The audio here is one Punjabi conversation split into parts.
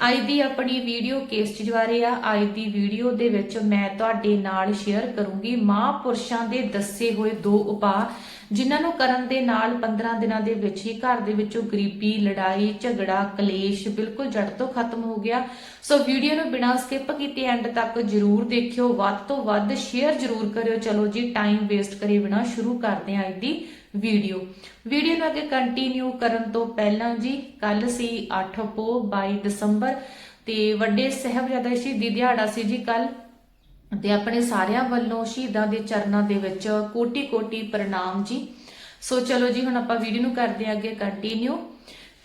ਅੱਜ ਦੀ ਆਪਣੀ ਵੀਡੀਓ ਕੇਸ ਚੀਜ਼ ਆ। ਅੱਜ ਦੀ ਵੀਡੀਓ ਦੇ ਵਿੱਚ ਮੈਂ ਤੁਹਾਡੇ ਨਾਲ ਸ਼ੇਅਰ ਕਰੂੰਗੀ। ਮਹਾਂਪੁਰਸ਼ਾਂ ਦੇ ਦੱਸੇ ਹੋਏ ਦੋ ਉਪਾਅ, ਜਿਨ੍ਹਾਂ ਨੂੰ ਕਰਨ ਦੇ ਨਾਲ 15 ਦਿਨਾਂ ਦੇ ਵਿੱਚ ਹੀ ਘਰ ਦੇ ਵਿੱਚੋਂ ਗਰੀਬੀ, ਲੜਾਈ, ਝਗੜਾ, ਕਲੇਸ਼ ਬਿਲਕੁਲ ਜੜ ਤੋਂ ਖਤਮ ਹੋ ਗਿਆ। ਸੋ ਵੀਡੀਓ ਨੂੰ ਬਿਨਾਂ ਸਕਿਪ ਕੀਤੇ ਐਂਡ ਤੱਕ ਜਰੂਰ ਦੇਖਿਓ। ਵੱਧ ਤੋਂ ਵੱਧ ਸ਼ੇਅਰ ਜਰੂਰ ਕਰਿਓ। ਚਲੋ ਜੀ ਟਾਈਮ ਵੇਸਟ ਕਰੇ ਬਿਨਾਂ ਸ਼ੁਰੂ ਕਰਦੇ ਹਾਂ ਅੱਜ ਦੀ ਵੀਡੀਓ। ਵੀਡੀਓ ਨੂੰ ਅੱਗੇ ਕੰਟੀਨਿਊ ਕਰਨ ਤੋਂ ਪਹਿਲਾਂ ਜੀ ਕੱਲ ਸੀ 8 ਪੋ 22 ਦਸੰਬਰ ਤੇ ਵੱਡੇ ਸਾਹਿਬਜ਼ਾਦਾ ਸ਼ਹੀਦੀ ਦਿਹਾੜਾ ਸੀ ਜੀ ਕੱਲ ਤੇ ਆਪਣੇ ਸਾਰਿਆਂ ਵੱਲੋਂ ਸ਼ਹੀਦਾਂ ਦੇ ਚਰਨਾਂ ਦੇ ਵਿੱਚ ਕੋਟੀ ਕੋਟੀ ਪ੍ਰਣਾਮ ਜੀ। ਸੋ ਚਲੋ ਜੀ, ਹੁਣ ਆਪਾਂ ਵੀਡੀਓ ਨੂੰ ਕਰਦੇ ਹਾਂ ਅੱਗੇ ਕੰਟੀਨਿਊ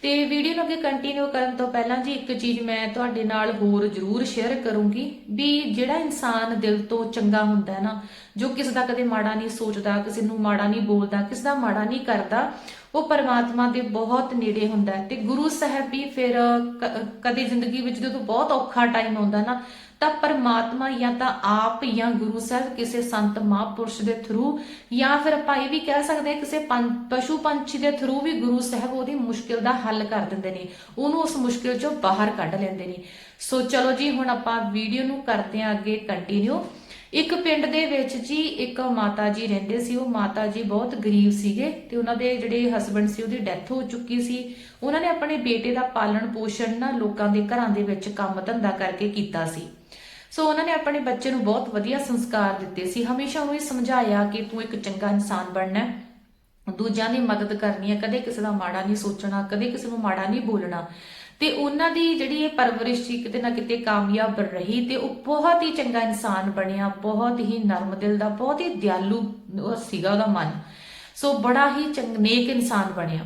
ਤੇ ਵੀਡੀਓ ਨੂੰ ਅੱਗੇ ਕੰਟੀਨਿਊ ਕਰਨ ਤੋਂ ਪਹਿਲਾਂ ਜੀ ਇੱਕ ਚੀਜ਼ ਮੈਂ ਤੁਹਾਡੇ ਨਾਲ ਹੋਰ ਜ਼ਰੂਰ ਸ਼ੇਅਰ ਕਰੂੰਗੀ ਵੀ ਜਿਹੜਾ ਇਨਸਾਨ ਦਿਲ ਤੋਂ ਚੰਗਾ ਹੁੰਦਾ ਹੈ ਨਾ, ਜੋ ਕਿਸੇ ਦਾ ਕਦੇ ਮਾੜਾ ਨਹੀਂ ਸੋਚਦਾ, ਕਿਸੇ ਨੂੰ ਮਾੜਾ ਨਹੀਂ ਬੋਲਦਾ, ਕਿਸੇ ਦਾ ਮਾੜਾ ਨਹੀਂ ਕਰਦਾ, ਉਹ ਪਰਮਾਤਮਾ ਦੇ ਬਹੁਤ ਨੇੜੇ ਹੁੰਦਾ ਤੇ ਗੁਰੂ ਸਾਹਿਬ ਵੀ ਫਿਰ ਕਦੇ ਜ਼ਿੰਦਗੀ ਵਿੱਚ ਜਦੋਂ ਬਹੁਤ ਔਖਾ ਟਾਈਮ ਆਉਂਦਾ ਨਾ ਤਾਂ ਪਰਮਾਤਮਾ ਜਾਂ ਤਾਂ ਆਪ ਜਾਂ ਗੁਰੂ ਸਾਹਿਬ ਕਿਸੇ ਸੰਤ ਮਹਾਂਪੁਰਸ਼ ਦੇ ਥਰੂ ਜਾਂ ਫਿਰ ਆਪਾਂ ਇਹ ਵੀ ਕਹਿ ਸਕਦੇ ਹਾਂ ਕਿਸੇ ਪੰ- ਪਸ਼ੂ ਪੰਛੀ ਦੇ ਥਰੂ ਵੀ ਗੁਰੂ ਸਾਹਿਬ ਉਹਦੀ ਮੁਸ਼ਕਿਲ ਦਾ ਹੱਲ ਕਰ ਦਿੰਦੇ ਨੇ, ਉਹਨੂੰ ਉਸ ਮੁਸ਼ਕਿਲ ਚੋਂ ਬਾਹਰ ਕੱਢ ਲੈਂਦੇ ਨੇ। ਸੋ ਚਲੋ ਜੀ, ਹੁਣ ਆਪਾਂ ਵੀਡੀਓ ਨੂੰ ਕਰਦੇ ਹਾਂ ਅੱਗੇ ਕੰਟੀਨਿਊ ਇੱਕ ਪਿੰਡ ਦੇ ਵਿੱਚ ਜੀ ਇੱਕ ਮਾਤਾ ਜੀ ਰਹਿੰਦੇ ਸੀ, ਉਹ ਮਾਤਾ ਜੀ ਬਹੁਤ ਗਰੀਬ ਸੀਗੇ ਤੇ ਉਹਨਾਂ ਦੇ ਜਿਹੜੇ ਹਸਬੰਡ ਸੀ ਉਹਦੀ ਡੈਥ ਹੋ ਚੁੱਕੀ ਸੀ। ਉਹਨਾਂ ਨੇ ਆਪਣੇ ਬੇਟੇ ਦਾ ਪਾਲਣ ਪੋਸ਼ਣ ਨਾ ਲੋਕਾਂ ਦੇ ਘਰਾਂ ਦੇ ਵਿੱਚ ਕੰਮ ਧੰਦਾ ਕਰਕੇ ਕੀਤਾ ਸੀ। ਸੋ ਉਹਨਾਂ ਨੇ ਆਪਣੇ ਬੱਚੇ ਨੂੰ ਬਹੁਤ ਵਧੀਆ ਸੰਸਕਾਰ ਦਿੱਤੇ ਸੀ। ਹਮੇਸ਼ਾ ਉਹਨੂੰ ਸਮਝਾਇਆ ਕਿ ਤੂੰ ਇੱਕ ਚੰਗਾ ਇਨਸਾਨ ਬਣਨਾ ਹੈ। ਦੂਜਿਆਂ ਦੀ ਮਦਦ ਕਰਨੀ ਹੈ। ਕਦੇ ਕਿਸੇ ਦਾ ਮਾੜਾ ਨਹੀਂ ਸੋਚਣਾ, ਕਦੇ ਕਿਸੇ ਨੂੰ ਮਾੜਾ ਨਹੀਂ ਬੋਲਣਾ। ਤੇ ਉਹਨਾਂ ਦੀ ਜਿਹੜੀ ਇਹ ਪਰਵਰਿਸ਼ ਸੀ, ਕਿਤੇ ਨਾ ਕਿਤੇ ਕਾਮਯਾਬ ਰਹੀ ਤੇ ਉਹ ਬਹੁਤ ਹੀ ਚੰਗਾ ਇਨਸਾਨ ਬਣਿਆ, ਬਹੁਤ ਹੀ ਨਰਮ ਦਿਲ ਦਾ, ਬਹੁਤ ਹੀ ਦਿਆਲੂ ਸੀਗਾ ਉਹਦਾ ਮਨ। ਸੋ ਬੜਾ ਹੀ ਚੰਗ ਨੇਕ ਇਨਸਾਨ ਬਣਿਆ।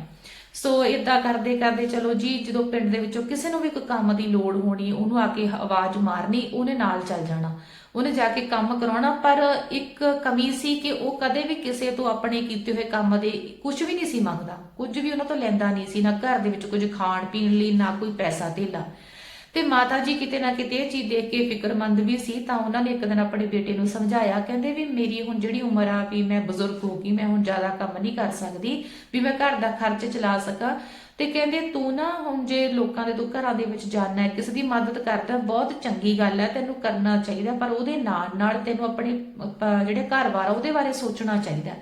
ਸੋ ਇਦਾਂ ਕਰਦੇ ਕਰਦੇ ਚਲੋ ਜੀ, ਜਦੋਂ ਪਿੰਡ ਦੇ ਵਿੱਚੋਂ ਕਿਸੇ ਨੂੰ ਵੀ ਕੋਈ ਕੰਮ ਦੀ ਲੋੜ ਹੋਣੀ, ਉਹਨੂੰ ਆ ਕੇ ਆਵਾਜ਼ ਮਾਰਨੀ, ਉਹਨੇ ਨਾਲ ਚੱਲ ਜਾਣਾ। ਉਹਨੇ ਜਾ ਕੇ ਕੰਮ ਕਰਾਉਣਾ, ਪਰ ਇੱਕ ਕਮੀ ਸੀ ਕਿ ਉਹ ਕਦੇ ਵੀ ਕਿਸੇ ਤੋਂ ਆਪਣੇ ਕੀਤੇ ਹੋਏ ਕੰਮ ਦੇ ਕੁਝ ਵੀ ਨਹੀਂ ਸੀ ਮੰਗਦਾ। ਕੁਝ ਵੀ ਉਹਨਾਂ ਤੋਂ ਲੈਂਦਾ ਨਹੀਂ ਸੀ, ਨਾ ਘਰ ਦੇ ਵਿੱਚ ਕੁਝ ਖਾਣ ਪੀਣ ਲਈ, ਨਾ ਕੋਈ ਪੈਸਾ ਧੇਲਾ। ਤੇ ਮਾਤਾ ਜੀ ਕਿਤੇ ਨਾ ਕਿਤੇ ਇਹ ਚੀਜ਼ ਦੇਖ ਕੇ ਫਿਕਰਮੰਦ ਵੀ ਸੀ, ਤਾਂ ਉਹਨਾਂ ਨੇ ਇੱਕ ਦਿਨ ਆਪਣੇ ਬੇਟੇ ਨੂੰ ਸਮਝਾਇਆ, ਕਹਿੰਦੇ ਵੀ ਮੇਰੀ ਹੁਣ ਜਿਹੜੀ ਉਮਰ ਆ ਵੀ ਮੈਂ ਬਜ਼ੁਰਗ ਹੋ ਗਈ, ਮੈਂ ਹੁਣ ਜ਼ਿਆਦਾ ਕੰਮ ਨਹੀਂ ਕਰ ਸਕਦੀ, ਵੀ ਮੈਂ ਘਰ ਦਾ ਖਰਚ ਚਲਾ ਸਕਾਂ। ਤੇ ਕਹਿੰਦੇ ਤੂੰ ਨਾ ਹੁਣ ਜੇ ਲੋਕਾਂ ਦੇ ਤੂੰ ਘਰਾਂ ਦੇ ਵਿੱਚ ਜਾਣਾ ਹੈ ਕਿਸੇ ਦੀ ਮਦਦ ਕਰਦਾ, ਬਹੁਤ ਚੰਗੀ ਗੱਲ ਹੈ ਤੈਨੂੰ ਕਰਨਾ ਚਾਹੀਦਾ, ਪਰ ਉਹਦੇ ਨਾਲ ਨਾਲ ਤੈਨੂੰ ਆਪਣੇ ਜਿਹੜੇ ਘਰ-ਬਾਰ ਆ, ਉਹਦੇ ਬਾਰੇ ਸੋਚਣਾ ਚਾਹੀਦਾ।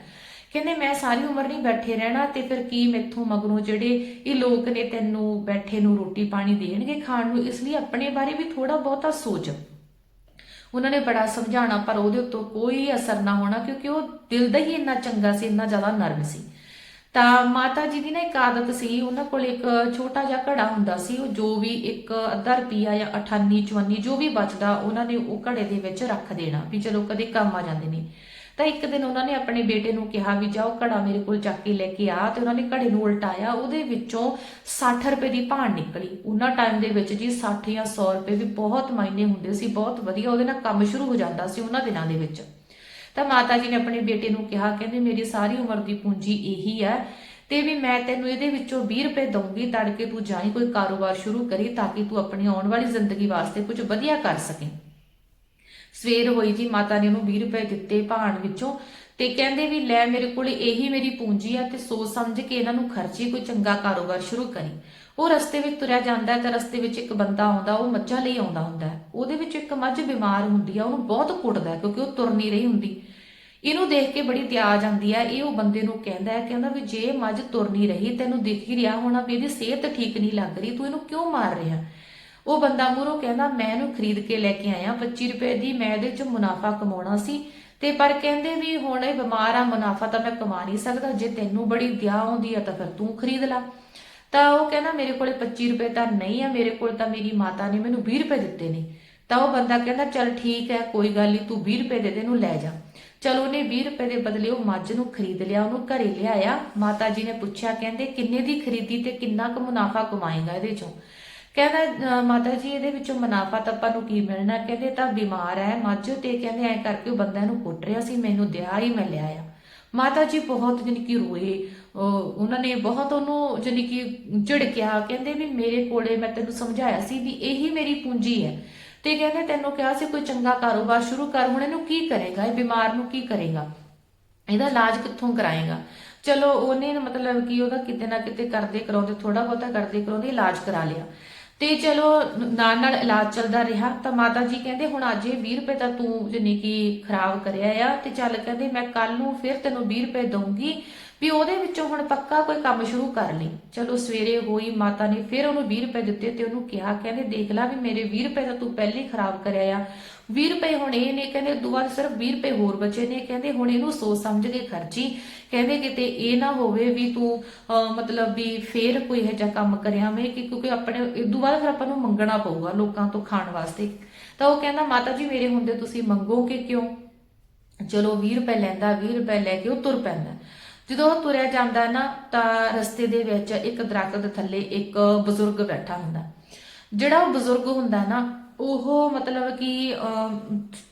ਕਹਿੰਦੇ ਮੈਂ ਸਾਰੀ ਉਮਰ ਨਹੀਂ ਬੈਠੇ ਰਹਿਣਾ ਤੇ ਫਿਰ ਕੀ ਮੈਥੋਂ ਮਗਰੋਂ ਜਿਹੜੇ ਇਹ ਲੋਕ ਨੇ ਤੈਨੂੰ ਬੈਠੇ ਨੂੰ ਰੋਟੀ ਪਾਣੀ ਦੇਣਗੇ ਖਾਣ ਨੂੰ, ਇਸ ਲਈ ਆਪਣੇ ਬਾਰੇ ਵੀ ਥੋੜਾ ਬਹੁਤਾ ਸੋਚ। ਉਹਨਾਂ ਨੇ ਬੜਾ ਸਮਝਾਉਣਾ, ਪਰ ਉਹਦੇ ਉੱਤੋਂ ਕੋਈ ਅਸਰ ਨਾ ਹੋਣਾ, ਕਿਉਂਕਿ ਉਹ ਦਿਲ ਦਾ ਹੀ ਇੰਨਾ ਚੰਗਾ ਸੀ, ਇੰਨਾ ਜ਼ਿਆਦਾ ਨਰਮ ਸੀ। ਤਾਂ ਮਾਤਾ ਜੀ ਦੀ ਨਾ ਇੱਕ ਆਦਤ ਸੀ, ਉਹਨਾਂ ਕੋਲ ਇੱਕ ਛੋਟਾ ਜਿਹਾ ਘੜਾ ਹੁੰਦਾ ਸੀ, ਉਹ ਜੋ ਵੀ ਇੱਕ ਅੱਧਾ ਰੁਪਿਆ ਜਾਂ 98 54 ਜੋ ਵੀ ਬਚਦਾ, ਉਹਨਾਂ ਨੇ ਉਹ ਘੜੇ ਦੇ ਵਿੱਚ ਰੱਖ ਦੇਣਾ ਵੀ ਚਲੋ ਕਦੇ ਕੰਮ ਆ ਜਾਂਦੇ ਨੇ। ਤਾਂ ਇੱਕ ਦਿਨ ਉਹਨਾਂ ਨੇ ਆਪਣੇ ਬੇਟੇ ਨੂੰ ਕਿਹਾ ਵੀ ਜਾਓ ਘੜਾ ਮੇਰੇ ਕੋਲ ਚੱਕ ਕੇ ਲੈ ਕੇ ਆ ਤੇ ਉਹਨਾਂ ਨੇ ਘੜੇ ਨੂੰ ਉਲਟਾਇਆ, ਉਹਦੇ ਵਿੱਚੋਂ 60 ਰੁਪਏ ਦੀ ਭਾਣ ਨਿਕਲੀ। ਉਹਨਾਂ ਟਾਈਮ ਦੇ ਵਿੱਚ ਜੀ 60 ਜਾਂ 100 ਰੁਪਏ ਵੀ ਬਹੁਤ ਮਾਇਨੇ ਹੁੰਦੇ ਸੀ, ਬਹੁਤ ਵਧੀਆ, ਉਹਦੇ ਨਾਲ ਕੰਮ ਸ਼ੁਰੂ ਹੋ ਜਾਂਦਾ ਸੀ ਉਹਨਾਂ ਦਿਨਾਂ ਦੇ ਵਿੱਚ। ਤਾਂ ਮਾਤਾ ਜੀ ਨੇ ਆਪਣੇ ਬੇਟੇ ਨੂੰ ਕਿਹਾ, ਕਹਿੰਦੇ ਮੇਰੀ ਸਾਰੀ ਉਮਰ ਦੀ ਪੂੰਜੀ ਇਹੀ ਹੈ ਤੇ ਵੀ ਮੈਂ ਤੈਨੂੰ ਇਹਦੇ ਵਿੱਚੋਂ 20 ਰੁਪਏ ਦਊਂਗੀ, ਤੜਕੇ ਤੂੰ ਜਾਈ, ਕੋਈ ਕਾਰੋਬਾਰ ਸ਼ੁਰੂ ਕਰੀ ਤਾਂ ਕਿ ਤੂੰ ਆਪਣੀ ਆਉਣ ਵਾਲੀ ਜ਼ਿੰਦਗੀ ਵਾਸਤੇ ਕੁਝ ਵਧੀਆ ਕਰ ਸਕੇ। ਸਵੇਰ ਹੋਈ ਜੀ, ਮਾਤਾ ਨੇ ਉਹਨੂੰ 20 ਰੁਪਏ ਦਿੱਤੇ ਭਾਣ ਵਿੱਚੋਂ ਤੇ ਕਹਿੰਦੇ ਵੀ ਲੈ ਮੇਰੇ ਕੋਲ ਇਹੀ ਮੇਰੀ ਪੂੰਜੀ ਆ ਤੇ ਸੋਚ ਸਮਝ ਕੇ ਇਹਨਾਂ ਨੂੰ ਖਰਚੀ ਕੋਈ ਚੰਗਾ ਕਾਰੋਬਾਰ ਸ਼ੁਰੂ ਕਰੀ। ਉਹ ਰਸਤੇ ਵਿੱਚ ਤੁਰਿਆ ਜਾਂਦਾ ਹੈ ਤਾਂ ਰਸਤੇ ਵਿੱਚ ਇੱਕ ਬੰਦਾ ਆਉਂਦਾ, ਉਹ ਮੱਝਾਂ ਲਈ ਆਉਂਦਾ ਹੁੰਦਾ ਉਹਦੇ ਵਿੱਚ ਇੱਕ ਮੱਝ ਬਿਮਾਰ ਹੁੰਦੀ ਆ, ਉਹਨੂੰ ਬਹੁਤ ਕੁੱਟਦਾ ਕਿਉਂਕਿ ਉਹ ਤੁਰ ਨਹੀਂ ਰਹੀ ਹੁੰਦੀ। ਇਹਨੂੰ ਦੇਖ ਕੇ ਬੜੀ ਤਿਆ ਆਉਂਦੀ ਹੈ ਇਹ ਉਹ ਬੰਦੇ ਨੂੰ ਕਹਿੰਦਾ ਹੈ, ਕਹਿੰਦਾ ਵੀ ਜੇ ਮੱਝ ਤੁਰ ਨਹੀਂ ਰਹੀ, ਤੈਨੂੰ ਦੇਖ ਹੀ ਰਿਹਾ ਹੋਣਾ ਵੀ ਇਹਦੀ ਸਿਹਤ ਠੀਕ ਨਹੀਂ ਲੱਗ ਰਹੀ, ਤੂੰ ਇਹਨੂੰ ਕਿਉਂ ਮਾਰ ਰਿਹਾ? ਉਹ ਬੰਦਾ ਮੂਹਰੋਂ ਕਹਿੰਦਾ, ਮੈਂ ਇਹਨੂੰ ਖਰੀਦ ਕੇ ਲੈ ਕੇ ਆਇਆ 25 ਰੁਪਏ ਦੀ, ਮੈਂ ਇਹਦੇ ਚ ਮੁਨਾਫਾ ਕਮਾਉਣਾ ਸੀ। ਤੇ ਪਰ ਕਹਿੰਦੇ ਵੀ ਹੁਣ ਇਹ ਬਿਮਾਰ ਆ, ਮੁਨਾਫਾ ਤਾਂ ਮੈਂ ਕਮਾ ਨਹੀਂ ਸਕਦਾ, ਜੇ ਤੈਨੂੰ ਬੜੀ ਦਿਆ ਆਉਂਦੀ ਆ ਤਾਂ ਫਿਰ ਤੂੰ ਖਰੀਦ ਲੈ। ਤਾਂ ਉਹ ਕਹਿੰਦਾ, ਮੇਰੇ ਕੋਲੇ 25 ਰੁਪਏ ਤਾਂ ਨਹੀਂ ਆ, ਮੇਰੇ ਕੋਲ ਤਾਂ ਮੇਰੀ ਮਾਤਾ ਨੇ ਮੈਨੂੰ 20 ਰੁਪਏ ਦਿੱਤੇ ਨੇ। ਤਾਂ ਉਹ ਬੰਦਾ ਕਹਿੰਦਾ, ਚੱਲ ਠੀਕ ਹੈ, ਕੋਈ ਗੱਲ ਨਹੀਂ, ਤੂੰ 20 ਰੁਪਏ ਦੇ ਦੇ, ਇਹਨੂੰ ਲੈ ਜਾ। ਚਲੋ ਉਹਨੇ 20 ਰੁਪਏ ਦੇ ਬਦਲੇ ਉਹ ਮੱਝ ਨੂੰ ਖਰੀਦ ਲਿਆ, ਉਹਨੂੰ ਘਰੇ ਲਿਆਇਆ। ਮਾਤਾ ਜੀ ਨੇ ਪੁੱਛਿਆ, ਕਹਿੰਦੇ, ਕਿੰਨੇ ਦੀ ਖਰੀਦੀ ਤੇ ਕਿੰਨਾ ਕੁ ਮੁਨਾਫਾ ਕਮਾਏਗਾ ਇਹਦੇ ਚੋਂ? ਕਹਿੰਦਾ ਮਾਤਾ ਜੀ, ਇਹਦੇ ਵਿੱਚੋਂ ਮੁਨਾਫਾ ਤਾਂ ਆਪਾਂ ਨੂੰ ਕੀ ਮਿਲਣਾ? ਕਹਿੰਦੇ, ਤਾਂ ਬਿਮਾਰ ਹੈ, ਮੱਝ ਤੇ ਕਹਿੰਦੇ, ਐ ਕਰਕੇ ਉਹ ਬੰਦਾ ਇਹਨੂੰ ਕੁੱਟ ਰਿਹਾ ਸੀ, ਮੈਨੂੰ ਦਿਆ ਹੀ ਮੈਂ ਲਿਆਇਆ ਮਾਤਾ ਜੀ ਬਹੁਤ ਜਾਣੀ ਕਿ ਰੋਏ ਉਹਨਾਂ ਨੇ ਬਹੁਤ ਉਹਨੂੰ ਜਾਣੀ ਕਿ ਝਿੜਕਿਆ, ਕਹਿੰਦੇ ਵੀ ਮੇਰੇ ਕੋਲੇ ਮੈਂ ਤੈਨੂੰ ਸਮਝਾਇਆ ਸੀ ਵੀ ਇਹੀ ਮੇਰੀ ਪੂੰਜੀ ਹੈ। ਤੇ ਕਹਿੰਦੇ, ਤੈਨੂੰ ਕਿਹਾ ਸੀ, ਕੋਈ ਚੰਗਾ ਕਾਰੋਬਾਰ ਸ਼ੁਰੂ ਕਰ, ਹੁਣ ਇਹਨੂੰ ਕੀ ਕਰੇਗਾ? ਇਹ ਬਿਮਾਰ ਨੂੰ ਕੀ ਕਰੇਗਾ? ਇਹਦਾ ਇਲਾਜ ਕਿੱਥੋਂ ਕਰਾਏਗਾ? ਚਲੋ, ਉਹਨੇ ਮਤਲਬ ਕਿ ਉਹਦਾ ਕਿਤੇ ਨਾ ਕਿਤੇ ਕਰਦੇ ਕਰਾਉਂਦੇ ਥੋੜਾ ਬਹੁਤਾ ਕਰਦੇ ਕਰਾਉਂਦੇ ਇਲਾਜ ਕਰਾ ਲਿਆ। ਤੇ ਚਲੋ, ਨਾਲ ਨਾਲ ਇਲਾਜ ਚੱਲਦਾ ਰਿਹਾ। ਤਾਂ ਮਾਤਾ ਜੀ ਕਹਿੰਦੇ, ਹੁਣ ਅੱਜ ਇਹ 20 ਰੁਪਏ ਤਾਂ ਤੂੰ ਜਿੰਨੀ ਕਿ ਖਰਾਬ ਕਰਿਆ ਆ ਤੇ ਚੱਲ ਕਹਿੰਦੇ, ਮੈਂ ਕੱਲ ਨੂੰ ਫਿਰ ਤੈਨੂੰ 20 ਰੁਪਏ ਦਊਂਗੀ ਵੀ ਉਹਦੇ ਵਿੱਚੋਂ ਹੁਣ ਪੱਕਾ ਕੋਈ ਕੰਮ ਸ਼ੁਰੂ ਕਰ ਲਈ। ਚਲੋ, ਸਵੇਰੇ ਹੋਈ, ਮਾਤਾ ਨੇ ਫਿਰ ਉਹਨੂੰ 20 ਰੁਪਏ ਦਿੱਤੇ ਤੇ ਉਹਨੂੰ ਕਿਹਾ, ਕਹਿੰਦੇ, ਦੇਖ ਲੈ ਵੀ ਮੇਰੇ 20 ਰੁਪਏ ਤਾਂ ਤੂੰ ਪਹਿਲੇ ਹੀ ਖਰਾਬ ਕਰਿਆ ਆ। 20 ਰੁਪਏ ਹੁਣ ਇਹ ਨੇ, ਕਹਿੰਦੇ ਦੁਆ ਸਿਰਫ 20 ਰੁਪਏ ਹੋਰ ਬਚੇ ਨੇ, ਕਹਿੰਦੇ ਹੁਣ ਇਹਨੂੰ ਸੋਚ ਸਮਝ ਕੇ ਖਰਚੀ। ਕਹਿੰਦੇ ਕਿਤੇ ਇਹ ਨਾ ਹੋਵੇ ਵੀ ਤੂੰ ਮਤਲਬ ਵੀ ਫੇਰ ਕੋਈ ਇਹੋ ਜਿਹਾ ਕੰਮ ਕਰਿਆ ਮੈਂ ਕਿ ਕਿਉਂਕਿ ਆਪਣੇ ਇਦੋਂ ਬਾਅਦ ਫਿਰ ਆਪਾਂ ਨੂੰ ਮੰਗਣਾ ਪਊਗਾ ਲੋਕਾਂ ਤੋਂ ਖਾਣ ਵਾਸਤੇ। ਤਾਂ ਉਹ ਕਹਿੰਦਾ, ਮਾਤਾ ਜੀ, ਮੇਰੇ ਹੁੰਦੇ ਤੁਸੀਂ ਮੰਗੋਗੇ ਕਿਉਂ? ਚਲੋ 20 ਰੁਪਏ ਲੈਂਦਾ 20 ਰੁਪਏ ਲੈ ਕੇ ਉਹ ਤੁਰ ਪੈਂਦਾ। ਜਦੋਂ ਉਹ ਤੁਰਿਆ ਜਾਂਦਾ ਨਾ, ਤਾਂ ਰਸਤੇ ਦੇ ਵਿੱਚ ਇੱਕ ਦਰਖਤ ਥੱਲੇ ਇੱਕ ਬਜ਼ੁਰਗ ਬੈਠਾ ਹੁੰਦਾ। ਜਿਹੜਾ ਉਹ ਬਜ਼ੁਰਗ ਹੁੰਦਾ ਨਾ ਉਹ ਮਤਲਬ ਕਿ ਅਮ,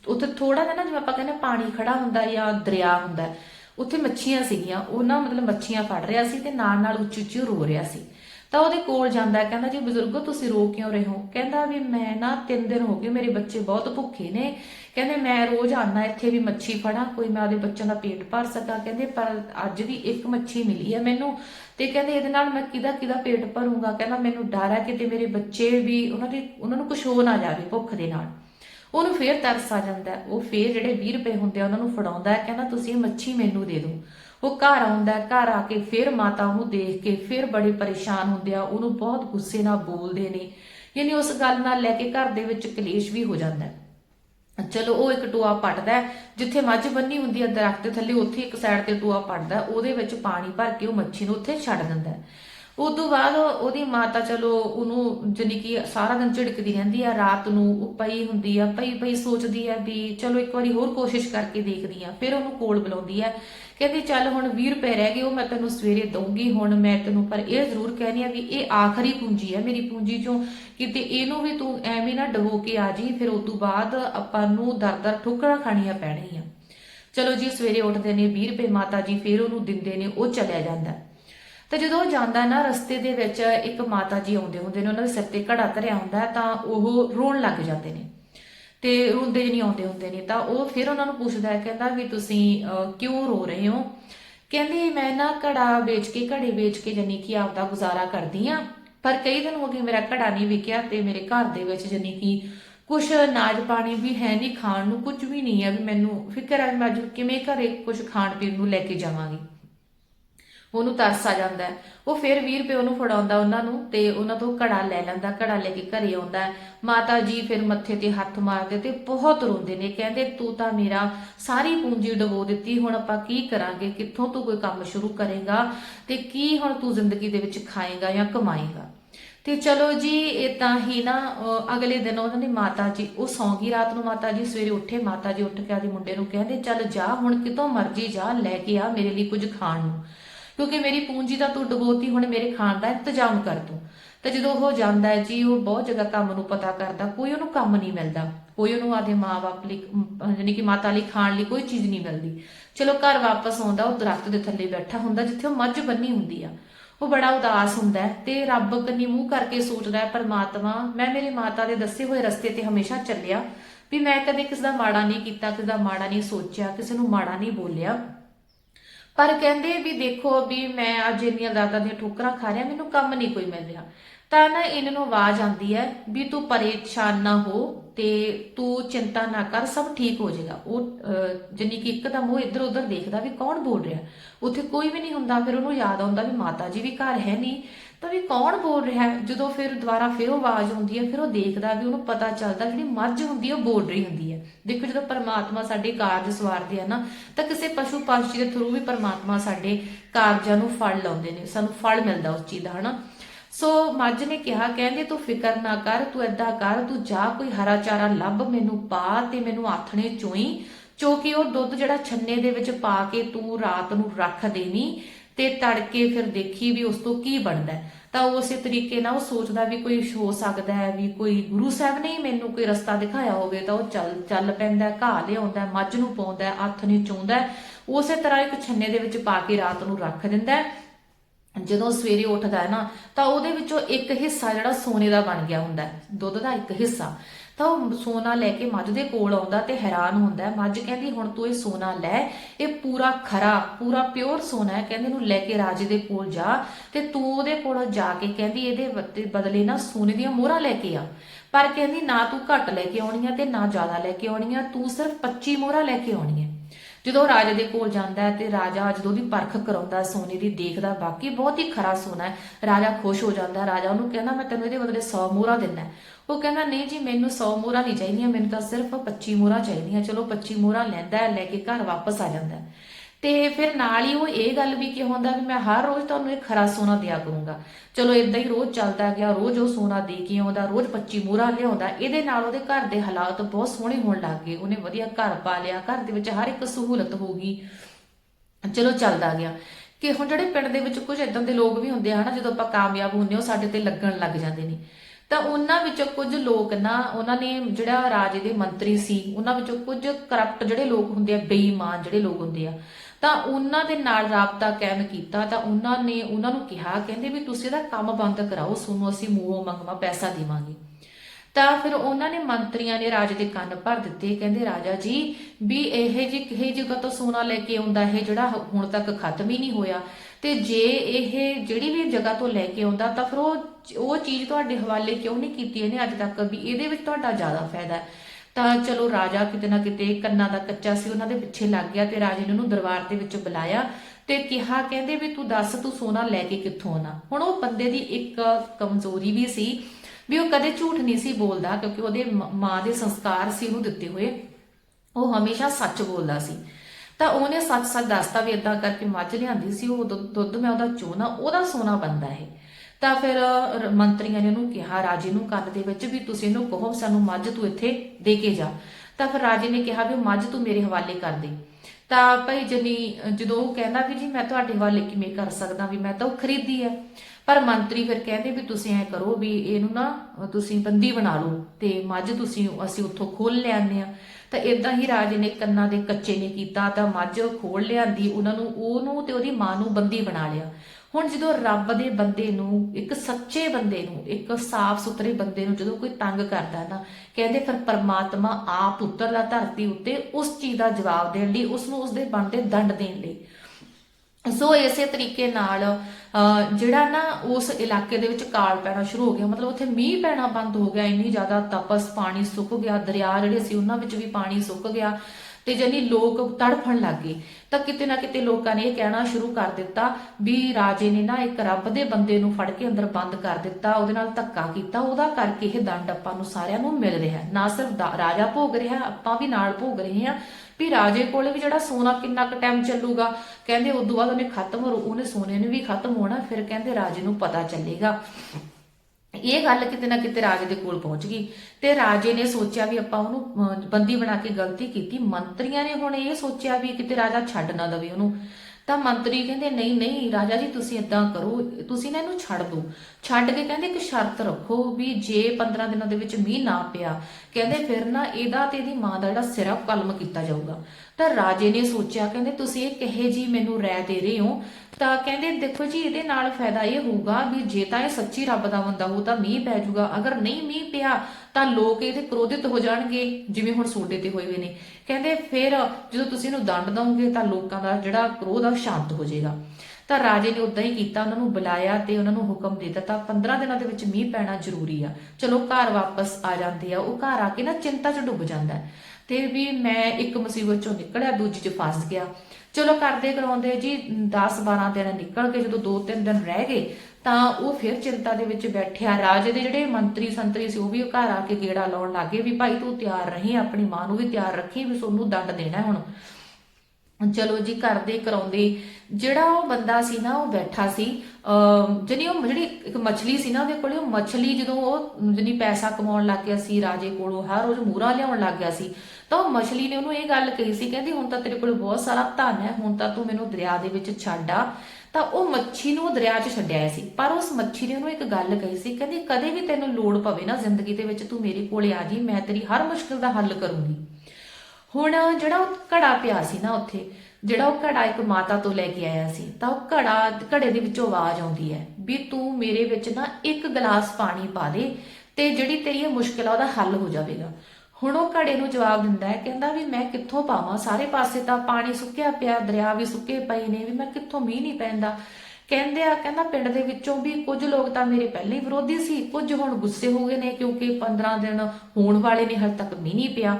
ਉੱਥੇ ਥੋੜਾ ਜਿਹਾ ਨਾ ਜਿਵੇਂ ਆਪਾਂ ਕਹਿੰਦੇ ਪਾਣੀ ਖੜਾ ਹੁੰਦਾ ਜਾਂ ਦਰਿਆ ਹੁੰਦਾ ਉੱਥੇ ਮੱਛੀਆਂ ਸੀਗੀਆਂ ਉਹ ਨਾ ਮਤਲਬ ਮੱਛੀਆਂ ਫੜ ਰਿਹਾ ਸੀ ਤੇ ਨਾਲ ਨਾਲ ਉੱਚੀ ਉੱਚੀ ਰੋ ਰਿਹਾ ਸੀ। ਤਾਂ ਉਹਦੇ ਕੋਲ ਜਾਂਦਾ, ਕਹਿੰਦਾ, ਜੀ ਬਜ਼ੁਰਗੋ, ਤੁਸੀਂ ਰੋ ਕਿਉਂ ਰਹੇ ਹੋ? ਕਹਿੰਦਾ ਵੀ ਮੈਂ ਨਾ ਤਿੰਨ ਦਿਨ ਹੋ ਗਏ, ਮੇਰੇ ਬੱਚੇ ਬਹੁਤ ਭੁੱਖੇ ਨੇ। ਕਹਿੰਦੇ, ਮੈਂ ਰੋਜ਼ ਆਣਾ ਇੱਥੇ ਵੀ ਮੱਛੀ ਫੜਾਂ, ਕੋਈ ਮੈਂ ਆਪਦੇ ਬੱਚਿਆਂ ਦਾ ਪੇਟ ਭਰ ਸਕਾਂ। ਕਹਿੰਦੇ, ਪਰ ਅੱਜ ਵੀ ਇੱਕ ਮੱਛੀ ਮਿਲੀ ਹੈ ਮੈਨੂੰ। ਤੇ ਕਹਿੰਦੇ, ਇਹਦੇ ਨਾਲ ਮੈਂ ਕਿਹਦਾ ਕਿਹਦਾ ਪੇਟ ਭਰੂੰਗਾ? ਕਹਿੰਦਾ, ਮੈਨੂੰ ਡਰ ਹੈ ਕਿਤੇ ਮੇਰੇ ਬੱਚੇ ਵੀ ਉਹਨਾਂ ਦੀ, ਉਹਨਾਂ ਨੂੰ ਕੁਝ ਹੋ ਨਾ ਜਾਵੇ ਭੁੱਖ ਦੇ ਨਾਲ। ਉਹਨੂੰ ਫੇਰ ਤਰਸ ਆ ਜਾਂਦਾ ਉਹ ਫੇਰ ਜਿਹੜੇ 20 ਰੁਪਏ ਹੁੰਦੇ ਆ, ਉਹਨਾਂ ਨੂੰ ਫੜਾਉਂਦਾ ਕਹਿੰਦਾ, ਤੁਸੀਂ ਇਹ ਮੱਛੀ ਮੈਨੂੰ ਦੇ ਦਿਓ। ਉਹ ਘਰ ਆਉਂਦਾ ਘਰ ਆ ਕੇ ਫਿਰ ਮਾਤਾ ਉਹਨੂੰ ਦੇਖ ਕੇ ਫਿਰ ਬੜੇ ਪਰੇਸ਼ਾਨ ਹੁੰਦੇ ਆ, ਉਹਨੂੰ ਬਹੁਤ ਗੁੱਸੇ ਨਾਲ ਬੋਲਦੇ ਨੇ। ਯਾਨੀ ਉਸ ਗੱਲ ਨਾਲ ਲੈ ਕੇ ਘਰ ਦੇ ਵਿੱਚ ਕਲੇਸ਼ ਵੀ ਹੋ ਜਾਂਦਾ ਚਲੋ, ਉਹ ਇੱਕ ਟੋਆ ਪੱਟਦਾ ਜਿੱਥੇ ਮੱਝ ਬੰਨੀ ਹੁੰਦੀ ਹੈ ਦਰਖਤ ਦੇ ਥੱਲੇ, ਉੱਥੇ ਇੱਕ ਸਾਈਡ ਤੇ ਟੋਆ ਪੱਟਦਾ ਉਹਦੇ ਵਿੱਚ ਪਾਣੀ ਭਰ ਕੇ ਉਹ ਮੱਛੀ ਨੂੰ ਉੱਥੇ ਛੱਡ ਦਿੰਦਾ ਹੈ। ਤੋਂ ਬਾਅਦ ਉਹਦੀ ਮਾਤਾ, ਚਲੋ, ਉਹਨੂੰ ਜਾਨੀ ਕਿ ਸਾਰਾ ਦਿਨ ਝਿੜਕਦੀ ਰਹਿੰਦੀ ਆ ਰਾਤ ਨੂੰ ਉਹ ਪਈ ਹੁੰਦੀ ਆ ਪਈ ਪਈ ਸੋਚਦੀ ਆ ਵੀ ਚਲੋ ਇੱਕ ਵਾਰੀ ਹੋਰ ਕੋਸ਼ਿਸ਼ ਕਰਕੇ ਦੇਖਦੀ ਆ ਫਿਰ ਉਹਨੂੰ ਕੋਲ ਬੁਲਾਉਂਦੀ ਆ ਕਹਿੰਦੀ, ਚੱਲ ਹੁਣ 20 ਰੁਪਏ ਰਹਿ ਗਏ, ਉਹ ਮੈਂ ਤੈਨੂੰ ਸਵੇਰੇ ਦਊਂਗੀ, ਹੁਣ ਮੈਂ ਤੈਨੂੰ ਪਰ ਇਹ ਜ਼ਰੂਰ ਕਹਿਣੀ ਆ ਵੀ ਇਹ ਆਖਰੀ ਪੂੰਜੀ ਹੈ ਮੇਰੀ ਪੂੰਜੀ ਚੋਂ। ਕਿਤੇ ਇਹਨੂੰ ਵੀ ਤੂੰ ਐਵੇਂ ਨਾ ਡਬੋ ਕੇ ਆ ਜੀ ਫਿਰ ਉਸ ਤੋਂ ਬਾਅਦ ਆਪਾਂ ਨੂੰ ਦਰ ਦਰ ਠੋਕਰਾਂ ਖਾਣੀਆਂ ਪੈਣਗੀਆਂ। ਚਲੋ ਜੀ, ਸਵੇਰੇ ਉੱਠਦੇ ਨੇ 20 ਰੁਪਏ, ਮਾਤਾ ਜੀ ਫਿਰ ਉਹਨੂੰ ਦਿੰਦੇ ਨੇ, ਉਹ ਚਲਿਆ ਜਾਂਦਾ। ਤਾਂ ਜਦੋਂ ਉਹ ਜਾਂਦਾ ਨਾ ਰਸਤੇ ਦੇ ਵਿੱਚ, ਇੱਕ ਮਾਤਾ ਜੀ ਆਉਂਦੇ ਹੁੰਦੇ ਨੇ, ਉਹਨਾਂ ਦੇ ਸਿਰ ਤੇ ਘੜਾ ਧਰਿਆ ਹੁੰਦਾ, ਤਾਂ ਉਹ ਰੋਣ ਲੱਗ ਜਾਂਦੇ ਨੇ। ਤੇ ਰੋਂਦੇ ਨਹੀਂ, ਆਉਂਦੇ ਹੁੰਦੇ ਨੇ। ਤਾਂ ਉਹ ਫਿਰ ਉਹਨਾਂ ਨੂੰ ਪੁੱਛਦਾ ਹੈ, ਕਹਿੰਦਾ ਵੀ ਤੁਸੀਂ ਕਿਉਂ ਰੋ ਰਹੇ ਹੋ? ਕਹਿੰਦੀ, ਮੈਂ ਨਾ ਘੜਾ ਵੇਚ ਕੇ, ਘੜੇ ਵੇਚ ਕੇ ਜਾਨੀ ਕਿ ਆਪਦਾ ਗੁਜ਼ਾਰਾ ਕਰਦੀ ਆ ਪਰ ਕਈ ਦਿਨ ਹੋ ਗਏ ਮੇਰਾ ਘੜਾ ਨਹੀਂ ਵਿਕਿਆ ਤੇ ਮੇਰੇ ਘਰ ਦੇ ਵਿੱਚ ਜਾਨੀ ਕਿ ਕੁਛ ਅਨਾਜ ਪਾਣੀ ਵੀ ਹੈ ਨਹੀਂ, ਖਾਣ ਨੂੰ ਕੁਝ ਵੀ ਨਹੀਂ ਹੈ। ਵੀ ਮੈਨੂੰ ਫਿਕਰ ਹੈ, ਮੈਂ ਅੱਜ ਕਿਵੇਂ ਘਰੇ ਕੁਝ ਖਾਣ ਪੀਣ ਨੂੰ ਲੈ ਕੇ ਜਾਵਾਂਗੀ। ਉਹਨੂੰ ਤਰਸ ਆ ਜਾਂਦਾ ਉਹ ਫਿਰ 20 ਰੁਪਏ ਉਹਨੂੰ ਫੜਾਉਂਦਾ ਉਹਨਾਂ ਨੂੰ ਤੇ ਉਹਨਾਂ ਤੋਂ ਘੜਾ ਲੈ ਲੈਂਦਾ, ਘੜਾ ਲੈ ਕੇ ਘਰੇ ਆਉਂਦਾ ਮਾਤਾ ਜੀ ਫਿਰ ਮੱਥੇ ਤੇ ਹੱਥ ਮਾਰਦੇ ਤੇ ਬਹੁਤ ਰੋਂਦੇ ਨੇ, ਕਹਿੰਦੇ, ਤੂੰ ਤਾਂ ਮੇਰਾ ਸਾਰੀ ਪੂੰਜੀ ਡਬੋ ਦਿੱਤੀ, ਹੁਣ ਆਪਾਂ ਕੀ ਕਰਾਂਗੇ? ਕਿੱਥੋਂ ਤੂੰ ਕੋਈ ਕੰਮ ਸ਼ੁਰੂ ਕਰੇਗਾ ਤੇ ਕੀ ਹੁਣ ਤੂੰ ਜ਼ਿੰਦਗੀ ਦੇ ਵਿੱਚ ਖਾਏਗਾ ਜਾਂ ਕਮਾਏਗਾ? ਤੇ ਚਲੋ ਜੀ, ਇਹ ਤਾਂ ਹੀ ਨਾ ਅਗਲੇ ਦਿਨ ਉਹਨਾਂ ਨੇ ਮਾਤਾ ਜੀ, ਉਹ ਸੌਂਗੀ ਰਾਤ ਨੂੰ ਮਾਤਾ ਜੀ, ਸਵੇਰੇ ਉੱਠੇ, ਮਾਤਾ ਜੀ ਉੱਠ ਕੇ ਆਦੀ ਮੁੰਡੇ ਨੂੰ ਕਹਿੰਦੇ, ਚੱਲ ਜਾ, ਹੁਣ ਕਿਤੋਂ ਮਰਜ਼ੀ ਜਾ, ਲੈ ਕੇ ਆ ਮੇਰੇ ਲਈ ਕੁਝ ਖਾਣ ਨੂੰ। ਕਿਉਂਕਿ ਮੇਰੀ ਪੂੰਜੀ ਤਾਂ ਤੂੰ ਡਬੋਤੀ, ਹੁਣ ਮੇਰੇ ਖਾਣ ਦਾ ਇੰਤਜ਼ਾਮ ਕਰ ਤੂੰ। ਤੇ ਜਦੋਂ ਉਹ ਜਾਂਦਾ ਹੈ, ਜੀ, ਉਹ ਬਹੁਤ ਜਗ੍ਹਾ ਕੰਮ ਨੂੰ ਪਤਾ ਕਰਦਾ, ਕੋਈ ਉਹਨੂੰ ਕੰਮ ਨਹੀਂ ਮਿਲਦਾ। ਕੋਈ ਉਹਨੂੰ ਆਦੇ ਮਾਪੇ ਲਈ ਯਾਨੀ ਕਿ ਮਾਤਾ ਲਈ ਖਾਣ ਲਈ ਕੋਈ ਚੀਜ਼ ਨਹੀਂ ਮਿਲਦੀ। ਚਲੋ, ਘਰ ਵਾਪਸ ਆਉਂਦਾ, ਉਹ ਦਰਖਤ ਦੇ ਥੱਲੇ ਬੈਠਾ ਹੁੰਦਾ, ਜਿੱਥੇ ਉਹ ਮੱਝ ਬੰਨੀ ਹੁੰਦੀ ਆ। ਉਹ ਬੜਾ ਉਦਾਸ ਹੁੰਦਾ ਹੈ ਤੇ ਰੱਬ ਕੰਨੀ ਮੂੰਹ ਕਰਕੇ ਸੋਚਦਾ ਹੈ, ਪਰਮਾਤਮਾ, ਮੈਂ ਮੇਰੇ ਮਾਤਾ ਦੇ ਦੱਸੇ ਹੋਏ ਰਸਤੇ ਤੇ ਹਮੇਸ਼ਾ ਚੱਲਿਆ, ਵੀ ਮੈਂ ਕਦੇ ਕਿਸੇ ਦਾ ਮਾੜਾ ਨਹੀਂ ਕੀਤਾ, ਕਿਸੇ ਦਾ ਮਾੜਾ ਨਹੀਂ ਸੋਚਿਆ, ਕਿਸੇ ਨੂੰ ਮਾੜਾ ਨਹੀਂ ਬੋਲਿਆ। ਪਰ ਕਹਿੰਦੇ ਵੀ ਦੇਖੋ ਵੀ ਮੈਂ ਅੱਜ ਇੰਨੀਆਂ ਦਾਦਾ ਦੀਆਂ ਠੋਕਰਾਂ ਖਾ ਰਿਹਾ, ਮੈਨੂੰ ਕੰਮ ਨਹੀਂ ਕੋਈ ਮਿਲ ਰਿਹਾ। ਤਾਂ ਨਾ ਇਹਨਾਂ ਨੂੰ ਆਵਾਜ਼ ਆਉਂਦੀ ਹੈ ਵੀ ਤੂੰ ਪਰੇਸ਼ਾਨ ਨਾ ਹੋ ਤੇ ਤੂੰ ਚਿੰਤਾ ਨਾ ਕਰ, ਸਭ ਠੀਕ ਹੋ ਜਾਏਗਾ। ਉਹ ਜਿੰਨੀ ਕਿ ਇੱਕਦਮ ਉਹ ਇੱਧਰ ਉੱਧਰ ਦੇਖਦਾ ਵੀ ਕੌਣ ਬੋਲ ਰਿਹਾ। ਉੱਥੇ ਕੋਈ ਵੀ ਨਹੀਂ ਹੁੰਦਾ, ਫਿਰ ਉਹਨੂੰ ਯਾਦ ਆਉਂਦਾ ਵੀ ਮਾਤਾ ਜੀ ਵੀ ਘਰ ਹੈ ਨਹੀਂ। ਤਾਂ ਵੀ ਕੌਣ ਬੋਲ ਰਿਹਾ ਜਦੋਂ ਫਿਰ ਦੁਬਾਰਾ ਫਿਰ ਉਹ ਆਵਾਜ਼ ਆਉਂਦੀ ਹੈ, ਫਿਰ ਉਹ ਦੇਖਦਾ ਵੀ ਉਹਨੂੰ ਪਤਾ ਚੱਲਦਾ, ਜਿਹੜੀ ਮੱਝ ਹੁੰਦੀ ਹੈ, ਉਹ ਬੋਲ ਰਹੀ ਹੁੰਦੀ ਹੈ। ਦੇਖੋ ਜਦੋਂ ਪਰਮਾਤਮਾ ਸਾਡੇ ਕਾਰਜ ਸਵਾਰਦੇ ਆ ਨਾ, ਤਾਂ ਕਿਸੇ ਪਸ਼ੂ ਪੰਛੀ ਦੇ ਥਰੂ ਵੀ ਪਰਮਾਤਮਾ ਸਾਡੇ ਕਾਰਜਾਂ ਨੂੰ ਫਲ ਲਾਉਂਦੇ ਨੇ, ਸਾਨੂੰ ਫਲ ਮਿਲਦਾ ਉਸ ਚੀਜ਼ ਦਾ, ਹਨਾ? ਸੋ ਮੱਝ ਨੇ ਕਿਹਾ, ਕਹਿੰਦੇ, ਤੂੰ ਫਿਕਰ ਨਾ ਕਰ, ਤੂੰ ਏਦਾਂ ਕਰ, ਤੂੰ ਜਾ, ਕੋਈ ਹਰਾ ਚਾਰਾ ਲੱਭ ਮੈਨੂੰ ਪਾ ਤੇ ਮੈਨੂੰ ਆਥਣੇ ਚੋਈ ਚੋਕੀ ਉਹ ਦੁੱਧ ਜਿਹੜਾ ਛੰਨੇ ਦੇ ਵਿੱਚ ਪਾ ਕੇ ਤੂੰ ਰਾਤ ਨੂੰ ਰੱਖ ਦੇਵੀਂ ਤੇ ਤੜਕੇ ਫਿਰ ਦੇਖੀ ਵੀ ਉਸ ਤੋਂ ਕੀ ਬਣਦਾ ਹੈ। ਤਾਂ ਉਸੇ ਤਰੀਕੇ ਨਾਲ ਉਹ ਸੋਚਦਾ ਵੀ ਕੋਈ ਹੋ ਸਕਦਾ ਹੈ ਵੀ ਕੋਈ ਗੁਰੂ ਸਾਹਿਬ ਨੇ ਹੀ ਮੈਨੂੰ ਕੋਈ ਰਸਤਾ ਦਿਖਾਇਆ ਹੋਵੇ ਤਾਂ ਉਹ ਚੱਲ ਚੱਲ ਪੈਂਦਾ ਘਾਹ ਲਿਆਉਂਦਾ ਮੱਝ ਨੂੰ ਪਾਉਂਦਾ ਹੱਥ ਨੂੰ ਚੋਂਦਾ ਉਸੇ ਤਰ੍ਹਾਂ ਇੱਕ ਛੰਨੇ ਦੇ ਵਿੱਚ ਪਾ ਕੇ ਰਾਤ ਨੂੰ ਰੱਖ ਦਿੰਦਾ ਜਦੋਂ ਸਵੇਰੇ ਉੱਠਦਾ ਹੈ ਨਾ, ਤਾਂ ਉਹਦੇ ਵਿੱਚੋਂ ਇੱਕ ਹਿੱਸਾ ਜਿਹੜਾ ਸੋਨੇ ਦਾ ਬਣ ਗਿਆ ਹੁੰਦਾ ਦੁੱਧ ਦਾ ਇੱਕ ਹਿੱਸਾ। ਤਾਂ ਉਹ ਸੋਨਾ ਲੈ ਕੇ ਮੱਝ ਦੇ ਕੋਲ ਆਉਂਦਾ ਤੇ ਹੈਰਾਨ ਹੁੰਦਾ ਮੱਝ ਕਹਿੰਦੀ, ਹੁਣ ਤੂੰ ਇਹ ਸੋਨਾ ਲੈ, ਇਹ ਪੂਰਾ ਖਰਾ, ਪੂਰਾ ਪਿਓਰ ਸੋਨਾ ਹੈ। ਕਹਿੰਦੇ ਨੂੰ ਲੈ ਕੇ ਰਾਜੇ ਦੇ ਕੋਲ ਜਾ ਤੇ ਤੂੰ ਉਹਦੇ ਕੋਲ ਜਾ ਕੇ ਕਹਿੰਦੀ, ਇਹਦੇ ਬਦਲੇ ਨਾ ਸੋਨੇ ਦੀਆਂ ਮੋਹਰਾਂ ਲੈ ਕੇ ਆ। ਪਰ ਕਹਿੰਦੀ, ਨਾ ਤੂੰ ਘੱਟ ਲੈ ਕੇ ਆਉਣੀ ਆਉਣੀਆਂ ਤੇ ਨਾ ਜ਼ਿਆਦਾ ਲੈ ਕੇ ਆਉਣੀ ਆ ਤੂੰ ਸਿਰਫ 25 ਮੋਹਰਾਂ ਲੈ ਕੇ ਆਉਣੀ ਆਉਣੀਆਂ ਜਦੋਂ ਰਾਜੇ ਦੇ ਕੋਲ ਜਾਂਦਾ ਹੈ ਤੇ ਰਾਜਾ ਜਦੋਂ ਦੀ ਪਰਖ ਕਰਾਉਂਦਾ ਸੋਨੇ ਦੀ ਦੇਖਦਾ ਬਾਕੀ ਬਹੁਤ ਹੀ ਖਰਾ ਸੋਨਾ ਹੈ। ਰਾਜਾ ਖੁਸ਼ ਹੋ ਜਾਂਦਾ ਰਾਜਾ ਉਹਨੂੰ ਕਹਿੰਦਾ, ਮੈਂ ਤੈਨੂੰ ਇਹਦੇ ਬਦਲੇ 100 ਮੋਹਰਾਂ ਦਿੰਦਾ ਉਹ ਕਹਿੰਦਾ, ਨਹੀਂ ਜੀ, ਮੈਨੂੰ 100 ਮੋਹਰਾਂ ਨਹੀਂ ਚਾਹੀਦੀਆਂ, ਮੈਨੂੰ ਤਾਂ ਸਿਰਫ 25 ਮੋਹਰਾਂ ਚਾਹੀਦੀਆਂ। ਚਲੋ 25 ਮੋਹਰਾਂ ਲੈਂਦਾ ਲੈ ਕੇ ਘਰ ਵਾਪਸ ਆ ਜਾਂਦਾ ਤੇ ਫਿਰ ਨਾਲ ਹੀ ਉਹ ਇਹ ਗੱਲ ਵੀ ਕਿ ਹੁੰਦਾ ਵੀ ਮੈਂ ਹਰ ਰੋਜ਼ ਤੁਹਾਨੂੰ ਇੱਕ ਖਰਾ ਸੋਨਾ ਦਿਆ ਕਰੂੰਗਾ। ਚਲੋ ਇਦਾਂ ਹੀ ਰੋਜ਼ ਚੱਲਦਾ ਗਿਆ, ਰੋਜ਼ ਉਹ ਸੋਨਾ ਦੇ ਕੇ ਆਉਂਦਾ, ਰੋਜ਼ 25 ਮੋਹਰਾਂ ਲਿਆਉਂਦਾ। ਇਹਦੇ ਨਾਲ ਉਹਦੇ ਘਰ ਦੇ ਹਾਲਾਤ ਬਹੁਤ ਸੋਹਣੇ ਹੋਣ ਲੱਗ ਗਏ। ਉਹਨੇ ਵਧੀਆ ਘਰ ਪਾ ਲਿਆ, ਘਰ ਦੇ ਵਿੱਚ ਹਰ ਇੱਕ ਸਹੂਲਤ ਹੋ ਗਈ। ਚਲੋ, ਚੱਲਦਾ ਗਿਆ। ਕਿ ਹੁਣ ਜਿਹੜੇ ਪਿੰਡ ਦੇ ਵਿੱਚ ਕੁਝ ਇਦਾਂ ਦੇ ਲੋਕ ਵੀ ਹੁੰਦੇ ਆ, ਹਨਾ, ਜਦੋਂ ਆਪਾਂ ਕਾਮਯਾਬ ਹੁੰਦੇ ਹਾਂ, ਉਹ ਸਾਡੇ ਤੇ ਲੱਗਣ ਲੱਗ ਜਾਂਦੇ ਨੇ। ਤਾਂ ਉਹਨਾਂ ਵਿੱਚੋਂ ਕੁਝ ਲੋਕ ਨਾ, ਉਹਨਾਂ ਨੇ ਜਿਹੜਾ ਰਾਜੇ ਦੇ ਮੰਤਰੀ ਸੀ, ਉਹਨਾਂ ਵਿੱਚੋਂ ਕੁਝ ਕਰਪਟ ਜਿਹੜੇ ਲੋਕ ਹੁੰਦੇ ਆ, ਬੇਈਮਾਨ ਜਿਹੜੇ ਲੋਕ ਹੁੰਦੇ ਆ, ਤਾਂ ਉਹਨਾਂ ਦੇ ਨਾਲ ਰਾਬਤਾ ਕਾਇਮ ਕੀਤਾ, ਤਾਂ ਉਹਨਾਂ ਨੇ ਉਹਨਾਂ ਨੂੰ ਕਿਹਾ, ਕਹਿੰਦੇ ਵੀ ਤੁਸੀਂ ਇਹਦਾ ਕੰਮ ਬੰਦ ਕਰਾਓ ਸੋਨੂੰ ਅਸੀਂ ਮੂੰਹੋਂ ਮੰਗਵਾ, ਪੈਸਾ ਦੇਵਾਂਗੇ। ਤਾਂ ਫਿਰ ਉਹਨਾਂ ਨੇ ਮੰਤਰੀਆਂ ਨੇ ਰਾਜੇ ਦੇ ਕੰਨ ਭਰ ਦਿੱਤੇ, ਕਹਿੰਦੇ ਰਾਜਾ ਜੀ, ਵੀ ਇਹ ਜੀ ਕਿਹੇ ਜਗ੍ਹਾ ਤੋਂ ਸੋਨਾ ਲੈ ਕੇ ਆਉਂਦਾ ਹੈ ਜਿਹੜਾ ਹੁਣ ਤੱਕ ਖਤਮ ਹੀ ਨਹੀਂ ਹੋਇਆ ਤੇ ਜੇ ਇਹ ਜਿਹੜੀ ਵੀ ਜਗ੍ਹਾ ਤੋਂ ਲੈ ਕੇ ਆਉਂਦਾ, ਤਾਂ ਫਿਰ ਉਹ ਉਹ ਚੀਜ਼ ਤੁਹਾਡੇ ਹਵਾਲੇ ਕਿਉਂ ਨਹੀਂ ਕੀਤੀ ਇਹਨੇ ਅੱਜ ਤੱਕ ਵੀ? ਇਹਦੇ ਵਿੱਚ ਤੁਹਾਡਾ ਜ਼ਿਆਦਾ ਫਾਇਦਾ। ਹੈ ਤਾਂ ਚਲੋ ਰਾਜਾ ਕਿਤੇ ਨਾ ਕਿਤੇ ਕੰਨਾਂ ਦਾ ਕੱਚਾ ਸੀ, ਉਹਨਾਂ ਦੇ ਪਿੱਛੇ ਲੱਗ ਗਿਆ ਤੇ ਰਾਜੇ ਨੇ ਉਹਨੂੰ ਦਰਬਾਰ ਦੇ ਵਿੱਚ ਬੁਲਾਇਆ ਤੇ ਕਿਹਾ, ਕਹਿੰਦੇ ਵੀ ਤੂੰ ਦੱਸ, ਤੂੰ ਸੋਨਾ ਲੈ ਕੇ ਕਿੱਥੋਂ ਆਣਾ ਹੁਣ ਉਹ ਬੰਦੇ ਦੀ ਇੱਕ ਕਮਜ਼ੋਰੀ ਵੀ ਸੀ ਵੀ ਉਹ ਕਦੇ ਝੂਠ ਨਹੀਂ ਸੀ ਬੋਲਦਾ, ਕਿਉਂਕਿ ਉਹਦੇ ਮਾਂ ਦੇ ਸੰਸਕਾਰ ਸੀ ਉਹਨੂੰ ਦਿੱਤੇ ਹੋਏ। ਉਹ ਹਮੇਸ਼ਾ ਸੱਚ ਬੋਲਦਾ ਸੀ। ਤਾਂ ਉਹਨੇ ਸੱਚ ਸੱਚ ਦੱਸਤਾ ਵੀ ਇਦਾਂ ਕਰਕੇ ਮੱਝ ਲਿਆਂਦੀ ਸੀ, ਉਹ ਦੁੱਧ ਦੁੱਧ ਮੈਂ ਉਹਦਾ ਚੋਣਾ ਉਹਦਾ ਸੋਨਾ ਬੰਦਾ ਹੈ ਤਾਂ ਫਿਰ ਮੰਤਰੀਆਂ ਨੇ ਉਹਨੂੰ ਕਿਹਾ, ਰਾਜੇ ਨੂੰ ਕੰਨ ਦੇ ਵਿੱਚ ਵੀ ਤੁਸੀਂ ਇਹਨੂੰ ਕਹੋ, ਸਾਨੂੰ ਮੱਝ ਤੂੰ ਇੱਥੇ ਦੇ ਕੇ ਜਾ। ਤਾਂ ਫਿਰ ਰਾਜੇ ਨੇ ਕਿਹਾ ਵੀ ਮੱਝ ਤੂੰ ਮੇਰੇ ਹਵਾਲੇ ਕਰ ਦੇ। ਤਾਂ ਭਾਈ ਜਨੀ, ਜਦੋਂ ਉਹ ਕਹਿੰਦਾ ਵੀ ਜੀ ਮੈਂ ਤੁਹਾਡੇ ਹਵਾਲੇ ਕਿਵੇਂ ਕਰ ਸਕਦਾ ਵੀ ਮੈਂ ਤਾਂ ਉਹ ਖਰੀਦੀ ਹੈ ਪਰ ਮੰਤਰੀ ਫਿਰ ਕਹਿੰਦੇ ਵੀ ਤੁਸੀਂ ਐ ਕਰੋ ਵੀ ਇਹਨੂੰ ਨਾ ਤੁਸੀਂ ਬੰਦੀ ਬਣਾ ਲਓ ਤੇ ਮੱਝ ਤੁਸੀਂ, ਅਸੀਂ ਉੱਥੋਂ ਖੋਲ ਲਿਆਉਂਦੇ ਆ ਤਾਂ ਇਦਾਂ ਹੀ ਰਾਜੇ ਨੇ ਕੰਨਾਂ ਦੇ ਕੱਚੇ ਨੇ ਕੀਤਾ, ਤਾਂ ਮੱਝ ਖੋਲ ਲਿਆਂਦੀ, ਉਹਨਾਂ ਨੂੰ, ਉਹਨੂੰ ਤੇ ਉਹਦੀ ਮਾਂ ਨੂੰ ਬੰਦੀ ਬਣਾ ਲਿਆ। ਹੁਣ ਜਦੋਂ ਰੱਬ ਦੇ ਬੰਦੇ ਨੂੰ, ਇੱਕ ਸੱਚੇ ਬੰਦੇ ਨੂੰ, ਇੱਕ ਸਾਫ਼ ਸੁਥਰੇ ਬੰਦੇ ਨੂੰ ਜਦੋਂ ਕੋਈ ਤੰਗ ਕਰਦਾ ਨਾ, ਕਹਿੰਦੇ ਫਿਰ ਪਰਮਾਤਮਾ ਆਪ ਉਤਰਦਾ ਧਰਤੀ ਉੱਤੇ ਉਸ ਚੀਜ਼ ਦਾ ਜਵਾਬ ਦੇਣ ਲਈ, ਉਸ ਨੂੰ ਉਸਦੇ ਬਣਦੇ ਦੰਡ ਦੇਣ ਲਈ। ਸੋ ਇਸੇ ਤਰੀਕੇ ਨਾਲ ਅਹ, ਜਿਹੜਾ ਨਾ ਉਸ ਇਲਾਕੇ ਦੇ ਵਿੱਚ ਕਾਲ ਪੈਣਾ ਸ਼ੁਰੂ ਹੋ ਗਿਆ ਮਤਲਬ ਉੱਥੇ ਮੀਂਹ ਪੈਣਾ ਬੰਦ ਹੋ ਗਿਆ ਇੰਨੀ ਜ਼ਿਆਦਾ ਤਪਸ ਪਾਣੀ ਸੁੱਕ ਗਿਆ ਦਰਿਆ ਜਿਹੜੇ ਸੀ ਉਹਨਾਂ ਵਿੱਚ ਵੀ ਪਾਣੀ ਸੁੱਕ ਗਿਆ ਤੇ ਜਾਨੀ ਲੋਕ ਤੜਫਣ ਲੱਗ ਤਾਂ ਕਿਤੇ ਨਾ ਕਿਤੇ ਲੋਕਾਂ ਨੇ ਇਹ ਕਹਿਣਾ ਸ਼ੁਰੂ ਕਰ ਦਿੱਤਾ ਵੀ ਰਾਜੇ ਨੇ ਨਾ ਇੱਕ ਰੱਬ ਦੇ ਬੰਦੇ ਨੂੰ ਫੜ ਕੇ ਅੰਦਰ ਬੰਦ ਕਰ ਦਿੱਤਾ ਉਹਦੇ ਨਾਲ ਧੱਕਾ ਕੀਤਾ ਉਹਦਾ ਕਰਕੇ ਇਹ ਦੰਡ ਆਪਾਂ ਨੂੰ ਸਾਰਿਆਂ ਨੂੰ ਮਿਲ ਰਿਹਾ। ਨਾ ਸਿਰਫ ਦਾ- ਰਾਜਾ ਭੋਗ ਰਿਹਾ ਆਪਾਂ ਵੀ ਨਾਲ ਭੋਗ ਰਹੇ ਹਾਂ ਵੀ ਰਾਜੇ ਕੋਲੇ ਵੀ ਜਿਹੜਾ ਸੋਨਾ ਕਿੰਨਾ ਕੁ ਟਾਈਮ ਚੱਲੂਗਾ ਕਹਿੰਦੇ ਉਦੋਂ ਬਾਅਦ ਉਹਨੇ ਖਤਮ ਹੋ ਉਹਨੇ ਸੋਨੇ ਨੂੰ ਵੀ ਖਤਮ ਹੋਣਾ ਫਿਰ ਕਹਿੰਦੇ ਰਾਜੇ ਨੂੰ ਪਤਾ ਚੱਲੇਗਾ। ਇਹ ਗੱਲ ਕਿਤੇ ਨਾ ਕਿਤੇ ਰਾਜੇ ਦੇ ਕੋਲ ਪਹੁੰਚ ਗਈ। ਤੇ ਰਾਜੇ ਨੇ ਸੋਚਿਆ ਵੀ ਆਪਾਂ ਉਹਨੂੰ ਅਹ, ਬੰਦੀ ਬਣਾ ਕੇ ਗਲਤੀ ਕੀਤੀ। ਮੰਤਰੀਆਂ ਨੇ ਹੁਣ ਇਹ ਸੋਚਿਆ ਵੀ ਕਿਤੇ ਰਾਜਾ ਛੱਡ ਨਾ ਦਵੇ ਉਹਨੂੰ। ਤਾਂ ਮੰਤਰੀ ਕਹਿੰਦੇ, ਨਹੀਂ ਨਹੀਂ, ਰਾਜਾ ਜੀ, ਤੁਸੀਂ ਇਦਾਂ ਕਰੋ, ਤੁਸੀਂ ਨਾ ਇਹਨੂੰ ਛੱਡ ਦਿਓ। ਛੱਡ ਕੇ ਕਹਿੰਦੇ ਇੱਕ ਸ਼ਰਤ ਰੱਖੋ ਵੀ ਜੇ 15 ਦਿਨਾਂ ਦੇ ਵਿੱਚ ਮੀਂਹ ਨਾ ਪਿਆ, ਕਹਿੰਦੇ ਫਿਰ ਨਾ ਇਹਦਾ ਤੇ ਇਹਦੀ ਮਾਂ ਦਾ ਜਿਹੜਾ ਸਿਰ ਕਲਮ ਕੀਤਾ ਜਾਊਗਾ। ਤਾਂ ਰਾਜੇ ਨੇ ਸੋਚਿਆ, ਕਹਿੰਦੇ, ਤੁਸੀਂ ਇਹ ਕਹੇ ਜੀ ਮੈਨੂੰ ਰਹਿ ਦੇ ਰਹੇ ਹੋ ਤਾਂ ਕਹਿੰਦੇ, ਦੇਖੋ ਜੀ, ਇਹਦੇ ਨਾਲ ਫਾਇਦਾ ਇਹ ਹੋਊਗਾ ਵੀ ਜੇ ਤਾਂ ਇਹ ਸੱਚੀ ਰੱਬ ਦਾ ਬੰਦਾ ਹੋ ਤਾਂ ਮੀਂਹ ਪੈ ਜਾਊਗਾ। ਅਗਰ ਨਹੀਂ ਮੀਂਹ ਪਿਆ, ਤਾਂ ਲੋਕ ਇਹਦੇ ਕ੍ਰੋਧਿਤ ਹੋ ਜਾਣਗੇ, ਜਿਵੇਂ ਹੁਣ ਸੋਡੇ ਤੇ ਹੋਏ ਹੋਏ ਨੇ। ਕਹਿੰਦੇ, ਫਿਰ ਜਦੋਂ ਤੁਸੀਂ ਇਹਨੂੰ ਦੰਡ ਦਵੋਗੇ, ਤਾਂ ਲੋਕਾਂ ਦਾ ਜਿਹੜਾ ਕ੍ਰੋਧ ਆ ਸ਼ਾਂਤ ਹੋ ਜਾਏਗਾ। ਤਾਂ ਰਾਜੇ ਨੇ ਉਦਾਂ ਹੀ ਕੀਤਾ, ਉਹਨਾਂ ਨੂੰ ਬੁਲਾਇਆ ਤੇ ਉਹਨਾਂ ਨੂੰ ਹੁਕਮ ਦੇ ਦਿੱਤਾ 15 ਦਿਨਾਂ ਦੇ ਵਿੱਚ ਮੀਂਹ ਪੈਣਾ ਜ਼ਰੂਰੀ ਆ। ਚਲੋ, ਘਰ ਵਾਪਸ ਆ ਜਾਂਦੇ ਆ, ਉਹ ਘਰ ਆ ਕੇ ਨਾ ਚਿੰਤਾ 'ਚ ਡੁੱਬ ਜਾਂਦਾ ਤੇ ਵੀ ਮੈਂ ਇੱਕ ਮੁਸੀਬਤ ਚੋਂ ਨਿਕਲਿਆ, ਦੂਜੀ 'ਚ ਫਸ ਗਿਆ। ਚਲੋ ਕਰਦੇ ਕਰਾਉਂਦੇ ਜੀ 10 12 ਦਿਨ ਨਿਕਲ ਕੇ ਜਦੋਂ 2-3 ਦਿਨ ਰਹਿ ਗਏ, ਤਾਂ ਉਹ ਫਿਰ ਚਿੰਤਾ ਦੇ ਵਿੱਚ ਬੈਠਿਆ। ਰਾਜੇ ਦੇ ਜਿਹੜੇ ਮੰਤਰੀ ਸੰਤਰੀ ਸੀ, ਉਹ ਵੀ ਘਰ ਆ ਕੇ ਗੇੜਾ ਲਾਉਣ ਲੱਗੇ ਵੀ ਭਾਈ ਤੂੰ ਤਿਆਰ ਰਹੀਂ, ਆਪਣੀ ਮਾਂ ਨੂੰ ਵੀ ਤਿਆਰ ਰੱਖੀ, ਵੀ ਸੋਨੂੰ ਦੰਡ ਦੇਣਾ ਹੁਣ। ਚਲੋ ਜੀ ਕਰਦੇ ਕਰਾਉਂਦੇ। ਜਿਹੜਾ ਉਹ ਬੰਦਾ ਸੀ ਨਾ, ਉਹ ਬੈਠਾ ਸੀ। ਅਹ ਜਿਹੜੀ ਉਹ ਜਿਹੜੀ ਇੱਕ ਮੱਛਲੀ ਸੀ ਨਾ, ਉਹਦੇ ਕੋਲੇ ਉਹ ਮੱਛਲੀ ਜਦੋਂ ਉਹ ਜਿਹੜੀ ਪੈਸਾ ਕਮਾਉਣ ਲੱਗ ਗਿਆ ਸੀ, ਰਾਜੇ ਕੋਲੋਂ ਹਰ ਰੋਜ਼ ਮੂਰਾ ਲਿਆਉਣ ਲੱਗ ਗਿਆ ਸੀ। ਤਾਂ ਉਹ ਮਛਲੀ ਨੇ ਉਹਨੂੰ ਇਹ ਗੱਲ ਕਹੀ ਸੀ, ਕਹਿੰਦੀ, ਹੁਣ ਤਾਂ ਤੇਰੇ ਕੋਲ ਬਹੁਤ ਸਾਰਾ ਧਨ ਹੈ, ਹੁਣ ਤਾਂ ਤੂੰ ਮੈਨੂੰ ਦਰਿਆ ਦੇ ਵਿੱਚ ਛੱਡ ਆ। ਤਾਂ ਉਹ ਮੱਛੀ ਨੂੰ ਦਰਿਆ 'ਚ ਛੱਡਿਆ ਸੀ। ਪਰ ਉਸ ਮੱਛੀ ਨੇ ਉਹਨੂੰ ਇੱਕ ਗੱਲ ਕਹੀ ਸੀ, ਕਹਿੰਦੀ, ਕਦੇ ਵੀ ਤੈਨੂੰ ਲੋੜ ਪਵੇ ਨਾ ਜ਼ਿੰਦਗੀ ਦੇ ਵਿੱਚ, ਤੂੰ ਮੇਰੇ ਕੋਲੇ ਆ ਜੀ, ਮੈਂ ਤੇਰੀ ਹਰ ਮੁਸ਼ਕਲ ਦਾ ਹੱਲ ਕਰੂੰਗੀ। ਹੁਣ ਜਿਹੜਾ ਉਹ ਘੜਾ ਪਿਆ ਸੀ ਨਾ ਉੱਥੇ, ਜਿਹੜਾ ਉਹ ਘੜਾ ਇੱਕ ਮਾਤਾ ਤੋਂ ਲੈ ਕੇ ਆਇਆ ਸੀ, ਤਾਂ ਉਹ ਘੜਾ, ਘੜੇ ਦੇ ਵਿੱਚੋਂ ਆਵਾਜ਼ ਆਉਂਦੀ ਹੈ ਵੀ ਤੂੰ ਮੇਰੇ ਵਿੱਚ ਨਾ ਇੱਕ ਗਲਾਸ ਪਾਣੀ ਪਾ ਦੇ ਤੇ ਜਿਹੜੀ ਤੇਰੀ ਇਹ ਮੁਸ਼ਕਿਲ ਆ ਉਹਦਾ ਹੱਲ ਹੋ ਜਾਵੇਗਾ। ਹੁਣ ਉਹ ਘੜੇ ਨੂੰ ਜਵਾਬ ਦਿੰਦਾ ਹੈ, ਕਹਿੰਦਾ ਵੀ ਮੈਂ ਕਿੱਥੋਂ ਪਾਵਾਂ? ਸਾਰੇ ਪਾਸੇ ਤਾਂ ਪਾਣੀ ਸੁੱਕਿਆ ਪਿਆ, ਦਰਿਆ ਵੀ ਸੁੱਕੇ ਪਏ ਨੇ, ਵੀ ਮੈਂ ਕਿੱਥੋਂ ਮੀਂਹ ਨਹੀਂ ਪੈਂਦਾ। ਕਹਿੰਦੇ ਆ, ਕਹਿੰਦਾ ਪਿੰਡ ਦੇ ਵਿੱਚੋਂ ਵੀ ਕੁਝ ਲੋਕ ਤਾਂ ਮੇਰੇ ਪਹਿਲੇ ਹੀ ਵਿਰੋਧੀ ਸੀ, ਕੁਝ ਹੁਣ ਗੁੱਸੇ ਹੋ ਗਏ ਨੇ ਕਿਉਂਕਿ 15 ਦਿਨ ਹੋਣ ਵਾਲੇ ਨੇ ਹਲ ਤੱਕ ਮੀਂਹ ਨਹੀਂ ਪਿਆ।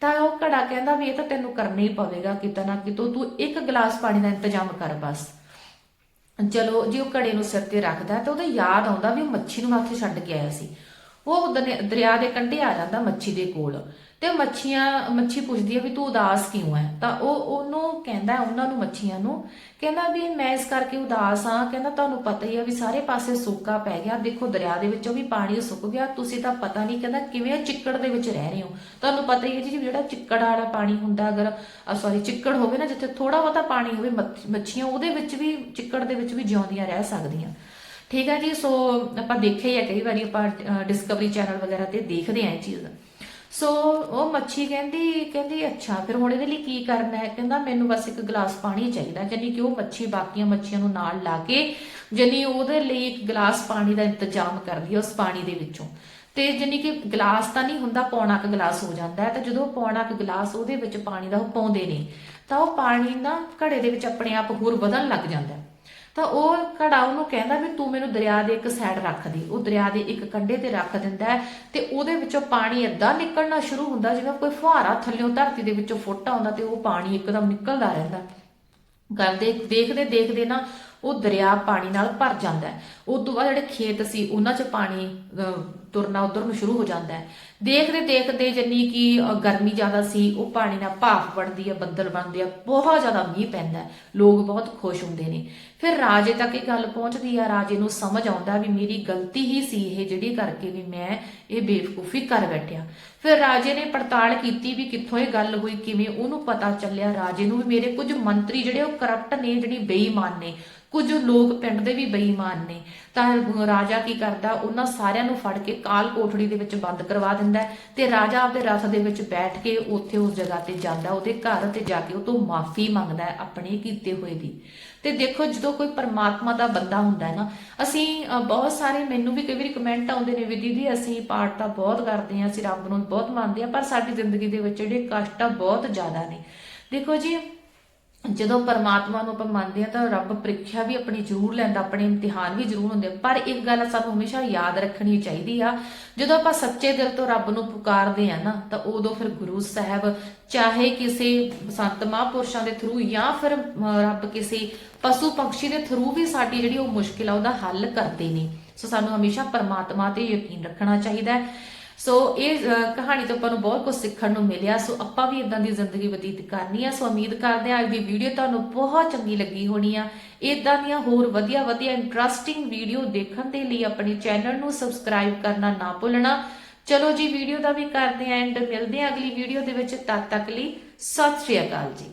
ਤਾਂ ਉਹ ਘੜਾ ਕਹਿੰਦਾ ਵੀ ਇਹ ਤਾਂ ਤੈਨੂੰ ਕਰਨਾ ਹੀ ਪਵੇਗਾ ਕਿਤੇ ਨਾ ਕਿਤੋਂ, ਤੂੰ ਇੱਕ ਗਲਾਸ ਪਾਣੀ ਦਾ ਇੰਤਜ਼ਾਮ ਕਰ ਬਸ। ਚਲੋ, ਜੀ ਉਹ ਘੜੇ ਨੂੰ ਸਿਰ ਤੇ ਰੱਖਦਾ ਤਾਂ ਉਹਦਾ ਯਾਦ ਆਉਂਦਾ ਵੀ ਉਹ ਮੱਛੀ ਨੂੰ ਉੱਥੇ ਛੱਡ ਕੇ ਆਇਆ ਸੀ। ਉਹ ਦਰਿਆ ਦਰਿਆ ਦੇ ਕੰਢੇ ਆ ਜਾਂਦਾ ਮੱਛੀ ਦੇ ਕੋਲ। ਤੇ ਮੱਛੀਆਂ, ਮੱਛੀ ਪੁੱਛਦੀ ਹੈ ਵੀ ਤੂੰ ਉਦਾਸ ਕਿਉਂ ਹੈ ਤਾਂ ਉਹ, ਉਹਨੂੰ ਕਹਿੰਦਾ ਉਹਨਾਂ ਨੂੰ ਮੱਛੀਆਂ ਨੂੰ, ਕਹਿੰਦਾ ਵੀ ਮੈਂ ਇਸ ਕਰਕੇ ਉਦਾਸ ਹਾਂ, ਕਹਿੰਦਾ ਤੁਹਾਨੂੰ ਪਤਾ ਹੀ ਹੈ ਵੀ ਸਾਰੇ ਪਾਸੇ ਸੋਕਾ ਪੈ ਗਿਆ, ਦੇਖੋ ਦਰਿਆ ਦੇ ਵਿੱਚੋਂ ਵੀ ਪਾਣੀ ਸੁੱਕ ਗਿਆ, ਤੁਸੀਂ ਤਾਂ ਪਤਾ ਨਹੀਂ ਕਹਿੰਦਾ ਕਿਵੇਂ ਚਿੱਕੜ ਦੇ ਵਿੱਚ ਰਹਿ ਰਹੇ ਹੋ। ਤੁਹਾਨੂੰ ਪਤਾ ਹੀ ਹੈ ਜੀ ਜਿਹੜਾ ਚਿੱਕੜ ਵਾਲਾ ਪਾਣੀ ਹੁੰਦਾ, ਅਗਰ ਸੌਰੀ ਚਿੱਕੜ ਹੋਵੇ ਨਾ, ਜਿੱਥੇ ਥੋੜਾ ਬਹੁਤਾ ਪਾਣੀ ਹੋਵੇ ਮੱਛੀਆਂ ਉਹਦੇ ਵਿੱਚ ਵੀ, ਚਿੱਕੜ ਦੇ ਵਿੱਚ ਵੀ ਜਿਉਂਦੀਆਂ ਰਹਿ ਸਕਦੀਆਂ। ਠੀਕ ਹੈ ਜੀ, ਸੋ ਆਪਾਂ ਦੇਖਿਆ ਹੀ ਹੈ ਕਈ ਵਾਰੀ ਆਪਾਂ ਡਿਸਕਵਰੀ ਚੈਨਲ ਵਗੈਰਾ ਤੇ ਦੇਖਦੇ ਆਂ ਇਹ ਚੀਜ਼। ਸੋ ਉਹ ਮੱਛੀ ਕਹਿੰਦੀ ਕਹਿੰਦੀ, ਅੱਛਾ, ਫਿਰ ਹੁਣ ਇਹਦੇ ਲਈ ਕੀ ਕਰਨਾ ਹੈ? ਕਹਿੰਦਾ, ਮੈਨੂੰ ਬਸ ਇੱਕ ਗਲਾਸ ਪਾਣੀ ਚਾਹੀਦਾ ਜਾਨੀ ਕਿ ਉਹ ਮੱਛੀ ਬਾਕੀਆਂ ਮੱਛੀਆਂ ਨੂੰ ਨਾਲ ਲਾ ਕੇ ਜਾਨੀ ਉਹਦੇ ਲਈ ਇੱਕ ਗਲਾਸ ਪਾਣੀ ਦਾ ਇੰਤਜ਼ਾਮ ਕਰਦੀ ਹੈ ਉਸ ਪਾਣੀ ਦੇ ਵਿੱਚੋਂ? ਤੇ ਜਾਨੀ ਕਿ ਗਲਾਸ ਤਾਂ ਨਹੀਂ ਹੁੰਦਾ, ਪੌਣਾ ਕੁ ਗਲਾਸ ਹੋ ਜਾਂਦਾ ਹੈ। ਤੇ ਜਦੋਂ ਪੌਣਾ ਕੁ ਗਲਾਸ ਉਹਦੇ ਵਿੱਚ ਪਾਣੀ ਦਾ ਉਹ ਪਾਉਂਦੇ ਨੇ, ਤਾਂ ਉਹ ਪਾਣੀ ਨਾ ਘੜੇ ਦੇ ਵਿੱਚ ਆਪਣੇ ਆਪ ਹੋਰ ਵਧਣ ਲੱਗ ਜਾਂਦਾ ਤਾਂ ਉਹ ਘੜਾ ਉਹਨੂੰ ਕਹਿੰਦਾ ਵੀ ਤੂੰ ਮੈਨੂੰ ਦਰਿਆ ਦੇ ਇੱਕ ਸਾਈਡ ਰੱਖ ਦੇ ਉਹ ਦਰਿਆ ਦੇ ਇੱਕ ਕੰਢੇ ਤੇ ਰੱਖ ਦਿੰਦਾ ਤੇ ਉਹਦੇ ਵਿੱਚੋਂ ਪਾਣੀ ਏਦਾਂ ਨਿਕਲਣਾ ਸ਼ੁਰੂ ਹੁੰਦਾ ਜਿਵੇਂ ਕੋਈ ਫੁਹਾਰਾ ਥੱਲਿਓਂ ਧਰਤੀ ਦੇ ਵਿੱਚੋਂ ਫੁੱਟ ਆਉਂਦਾ ਤੇ ਉਹ ਪਾਣੀ ਇੱਕਦਮ ਨਿਕਲਦਾ ਰਹਿੰਦਾ। ਕਰਦੇ ਦੇਖਦੇ ਦੇਖਦੇ ਨਾ ਉਹ ਦਰਿਆ ਪਾਣੀ ਨਾਲ ਭਰ ਜਾਂਦਾ ਹੈ। ਉਸ ਤੋਂ ਬਾਅਦ ਜਿਹੜੇ ਖੇਤ ਸੀ ਉਹਨਾਂ 'ਚ ਪਾਣੀ ਅਹ, ਤੁਰਨਾ ਉਧਰ ਨੂੰ ਸ਼ੁਰੂ ਹੋ ਜਾਂਦਾ ਹੈ। ਦੇਖਦੇ ਦੇਖਦੇ ਜੰਨੀ ਕਿ ਗਰਮੀ ਜ਼ਿਆਦਾ ਸੀ, ਉਹ ਪਾਣੀ ਨਾਲ ਭਾਫ ਬਣਦੀ ਹੈ, ਬੱਦਲ ਬਣਦੇ ਆ, ਬਹੁਤ ਜ਼ਿਆਦਾ ਮੀਂਹ ਪੈਂਦਾ ਹੈ। ਲੋਕ ਬਹੁਤ ਖੁਸ਼ ਹੁੰਦੇ ਨੇ। ਫਿਰ ਰਾਜੇ ਤੱਕ ਇਹ ਗੱਲ ਪਹੁੰਚਦੀ ਆ, ਰਾਜੇ ਨੂੰ ਸਮਝ ਆਉਂਦਾ ਵੀ ਮੇਰੀ ਗਲਤੀ ਹੀ ਸੀ ਇਹ, ਜਿਹੜੀ ਕਰਕੇ ਵੀ ਮੈਂ ਇਹ ਬੇਵਕੂਫੀ ਕਰ ਬੈਠਿਆ। ਫਿਰ ਰਾਜੇ ਨੇ ਪੜਤਾਲ ਕੀਤੀ ਵੀ ਕਿੱਥੋਂ ਇਹ ਗੱਲ ਹੋਈ, ਕਿਵੇਂ ਉਹਨੂੰ ਪਤਾ ਚੱਲਿਆ। ਰਾਜੇ ਨੂੰ ਵੀ ਮੇਰੇ ਕੁਝ ਮੰਤਰੀ ਜਿਹੜੇ ਉਹ ਕਰਪਟ ਨੇ, ਜਿਹੜੀ ਬੇਈਮਾਨ ਨੇ, ਕੁਝ ਲੋਕ ਪਿੰਡ ਦੇ ਵੀ ਬੇਈਮਾਨ ਨੇ। ਤਾਂ ਰਾਜਾ ਕੀ ਕਰਦਾ, ਉਹਨਾਂ ਸਾਰਿਆਂ ਨੂੰ ਫੜ ਕੇ ਕਾਲ ਕੋਠੜੀ ਦੇ ਵਿੱਚ ਬੰਦ ਕਰਵਾ ਦਿੰਦਾ ਹੈ ਤੇ ਰਾਜਾ ਆਪਦੇ ਰਥ ਦੇ ਵਿੱਚ ਬੈਠ ਕੇ ਉੱਥੇ ਉਸ ਜਗ੍ਹਾ ਤੇ ਜਾਂਦਾ, ਉਹਦੇ ਘਰ ਤੇ ਜਾ ਕੇ ਉਹ ਤੋਂ ਮਾਫੀ ਮੰਗਦਾ ਆਪਣੇ ਕੀਤੇ ਹੋਏ ਦੀ। ਤੇ ਦੇਖੋ, ਜਦੋਂ ਕੋਈ ਪਰਮਾਤਮਾ ਦਾ ਬੰਦਾ ਹੁੰਦਾ ਹੈ ਨਾ, ਅਸੀਂ ਬਹੁਤ ਸਾਰੇ, ਮੈਨੂੰ ਵੀ ਕਈ ਵਾਰੀ ਕਮੈਂਟ ਆਉਂਦੇ ਨੇ ਵੀ ਦੀਦੀ ਅਸੀਂ ਪਾਠ ਤਾਂ ਬਹੁਤ ਕਰਦੇ ਹਾਂ, ਅਸੀਂ ਰੱਬ ਨੂੰ ਬਹੁਤ ਮੰਨਦੇ ਹਾਂ, ਪਰ ਸਾਡੀ ਜ਼ਿੰਦਗੀ ਦੇ ਵਿੱਚ ਜਿਹੜੇ ਕਸ਼ਟ ਆ ਬਹੁਤ ਜ਼ਿਆਦਾ ਨੇ। ਦੇਖੋ ਜੀ ਜਦੋਂ ਪਰਮਾਤਮਾ ਨੂੰ ਆਪਾਂ ਮੰਨਦੇ ਆ ਤਾਂ ਰੱਬ ਪ੍ਰੀਖਿਆ ਵੀ ਆਪਣੀ ਜ਼ਰੂਰ ਲੈਂਦਾ, ਆਪਣੇ ਇਮਤਿਹਾਨ ਵੀ ਜ਼ਰੂਰ ਹੁੰਦੇ ਪਰ ਇੱਕ ਗੱਲ ਸਾਨੂੰ ਹਮੇਸ਼ਾ ਯਾਦ ਰੱਖਣੀ ਚਾਹੀਦੀ ਆ, ਜਦੋਂ ਆਪਾਂ ਸੱਚੇ ਦਿਲ ਤੋਂ ਰੱਬ ਨੂੰ ਪੁਕਾਰਦੇ ਆ ਨਾ, ਤਾਂ ਉਦੋਂ ਫਿਰ ਗੁਰੂ ਸਾਹਿਬ ਚਾਹੇ ਕਿਸੇ ਸੰਤ ਮਹਾਂਪੁਰਸ਼ਾਂ ਦੇ ਥਰੂ ਜਾਂ ਫਿਰ ਰੱਬ ਕਿਸੇ ਪਸ਼ੂ ਪੰਛੀ ਦੇ ਥਰੂ ਵੀ ਸਾਡੀ ਜਿਹੜੀ ਉਹ ਮੁਸ਼ਕਿਲ ਆ, ਉਹਦਾ ਹੱਲ ਕਰਦੇ ਨੇ। ਸੋ ਸਾਨੂੰ ਹਮੇਸ਼ਾ ਪਰਮਾਤਮਾ ਤੇ ਯਕੀਨ ਰੱਖਣਾ ਚਾਹੀਦਾ ਹੈ। ਸੋ ਇਹ ਕਹਾਣੀ ਤੋਂ ਆਪਾਂ ਨੂੰ ਬਹੁਤ ਕੁਝ ਸਿੱਖਣ ਨੂੰ ਮਿਲਿਆ। ਸੋ ਆਪਾਂ ਵੀ ਇਦਾਂ ਦੀ ਜ਼ਿੰਦਗੀ ਬਤੀਤ ਕਰਨੀ ਆ। ਸੋ ਉਮੀਦ ਕਰਦੇ ਆ ਅੱਜ ਦੀ ਵੀਡੀਓ ਤੁਹਾਨੂੰ ਬਹੁਤ ਚੰਗੀ ਲੱਗੀ ਹੋਣੀ ਆ। ਇਦਾਂ ਦੀਆਂ ਹੋਰ ਵਧੀਆ ਵਧੀਆ ਇੰਟਰਸਟਿੰਗ ਵੀਡੀਓ ਦੇਖਣ ਦੇ ਲਈ ਆਪਣੇ ਚੈਨਲ ਨੂੰ ਸਬਸਕ੍ਰਾਈਬ ਕਰਨਾ ਨਾ ਭੁੱਲਣਾ। ਚਲੋ ਜੀ, ਵੀਡੀਓ ਦਾ ਵੀ ਕਰਦੇ ਆਂ ਐਂਡ ਮਿਲਦੇ ਆ ਅਗਲੀ ਵੀਡੀਓ ਦੇ ਵਿੱਚ। ਤਦ ਤੱਕ ਲਈ ਸਤਿ ਸ਼੍ਰੀ ਅਕਾਲ ਜੀ।